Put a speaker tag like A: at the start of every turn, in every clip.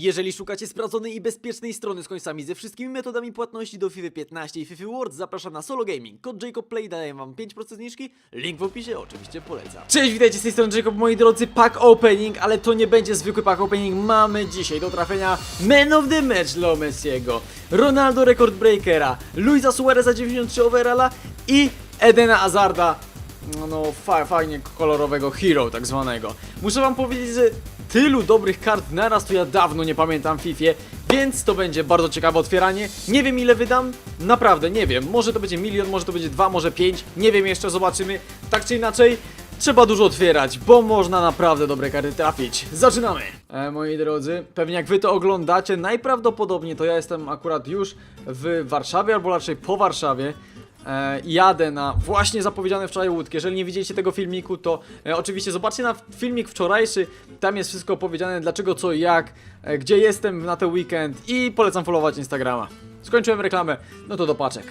A: Jeżeli szukacie sprawdzonej i bezpiecznej strony z końcami ze wszystkimi metodami płatności do FIFA 15 i FIFA World, zapraszam na Solo Gaming. Kod Jacob Play daje wam 5% zniżki, link w opisie oczywiście polecam. Cześć, witajcie z tej strony Jacob, moi drodzy, pack opening, ale to nie będzie zwykły pack opening, mamy dzisiaj do trafienia Man of the Match dla Messiego, Ronaldo Record Breakera, Luisa Suareza 93 overalla i Edena Azarda no, no fa fajnie kolorowego hero tak zwanego. Muszę wam powiedzieć, że tylu dobrych kart naraz to ja dawno nie pamiętam w FIFA, więc to będzie bardzo ciekawe otwieranie. Nie wiem ile wydam, naprawdę nie wiem. Może to będzie milion, może to będzie dwa, może pięć, nie wiem jeszcze, zobaczymy. Tak czy inaczej, trzeba dużo otwierać, bo można naprawdę dobre karty trafić. Zaczynamy! E, moi drodzy, pewnie jak wy to oglądacie, najprawdopodobniej to ja jestem akurat już w Warszawie, albo raczej po Warszawie. E, jadę na właśnie zapowiedziane wczoraj łódki. Jeżeli nie widzieliście tego filmiku, to e, oczywiście zobaczcie na filmik wczorajszy. Tam jest wszystko opowiedziane, dlaczego, co, i jak, e, gdzie jestem na ten weekend i polecam followować Instagrama. Skończyłem reklamę, no to do paczek.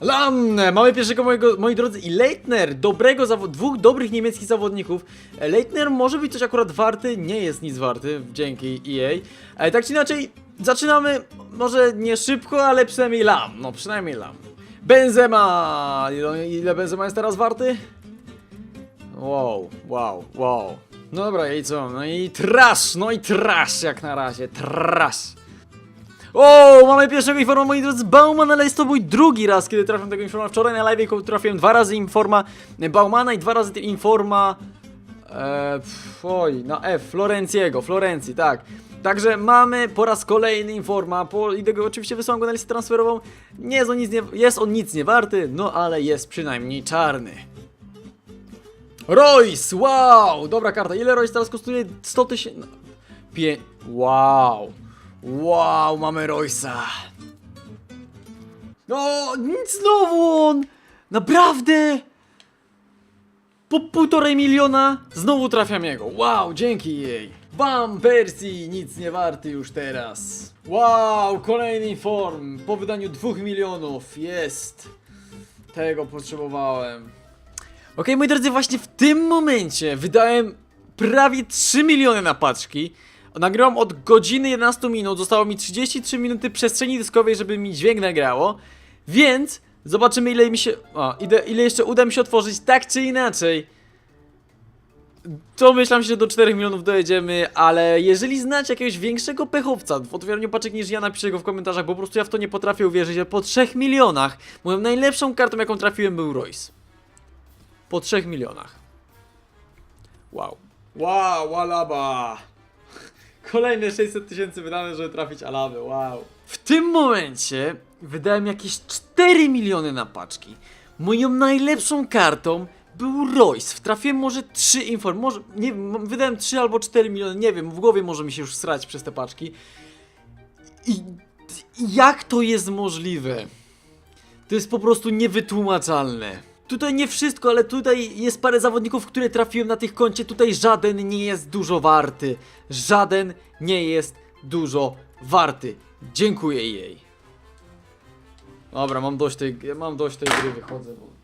A: Lam! Mamy pierwszego mojego, moi drodzy i Leitner, dobrego dwóch dobrych niemieckich zawodników. Leitner może być coś akurat warty, nie jest nic warty, dzięki EA. E, tak czy inaczej, zaczynamy, może nie szybko, ale przynajmniej Lam, no przynajmniej Lam. Benzema! Ile, ile Benzema jest teraz warty? Wow, wow, wow. No dobra, i co? No i trash, no i trash jak na razie, trash. O, mamy pierwszego informa, moi drodzy, Bauman, ale jest to mój drugi raz, kiedy trafiam tego informa. Wczoraj na live trafiłem dwa razy informa Baumana i dwa razy informa... E, oj, na F, Florenciego, Florencji, tak. Także mamy po raz kolejny informa, po, tego oczywiście wysłałem go na listę transferową. Nie jest on nic nie, jest on nic nie warty, no ale jest przynajmniej czarny. Royce, wow, dobra karta. Ile Royce teraz kosztuje? 100 tysięcy. Pie... Wow. Wow, mamy Royce'a. No, nic znowu on! Naprawdę! Po półtorej miliona znowu trafiam jego. Wow, dzięki jej. Bam, Percy, nic nie warty już teraz. Wow, kolejny form. Po wydaniu dwóch milionów. Jest. Tego potrzebowałem. Okej, moi drodzy, właśnie w tym momencie wydałem prawie 3 miliony na paczki. Nagrywam od godziny 11 minut, zostało mi 33 minuty przestrzeni dyskowej, żeby mi dźwięk nagrało. Więc zobaczymy ile mi się... O, ile jeszcze uda mi się otworzyć, tak czy inaczej. To myślałem, że do 4 milionów dojedziemy, ale jeżeli znacie jakiegoś większego pechowca w otwieraniu paczek niż ja, napiszcie go w komentarzach, bo po prostu ja w to nie potrafię uwierzyć, że po 3 milionach moją najlepszą kartą jaką trafiłem był Royce. Po 3 milionach. Wow. Wow, Alaba. Kolejne 600 tysięcy wydane, żeby trafić Alabę, wow. W tym momencie wydałem jakieś 4 miliony na paczki. Moją najlepszą kartą był Royce. Trafiłem może 3 inform, może, nie wiem, wydałem 3 albo 4 miliony, nie wiem, w głowie może mi się już srać przez te paczki. I jak to jest możliwe? To jest po prostu niewytłumaczalne. Tutaj nie wszystko, ale tutaj jest parę zawodników, które trafiłem na tych koncie. Tutaj żaden nie jest dużo warty. Żaden nie jest dużo warty. Dziękuję jej. Dobra, mam dość tej, mam dość tej gry, wychodzę, bo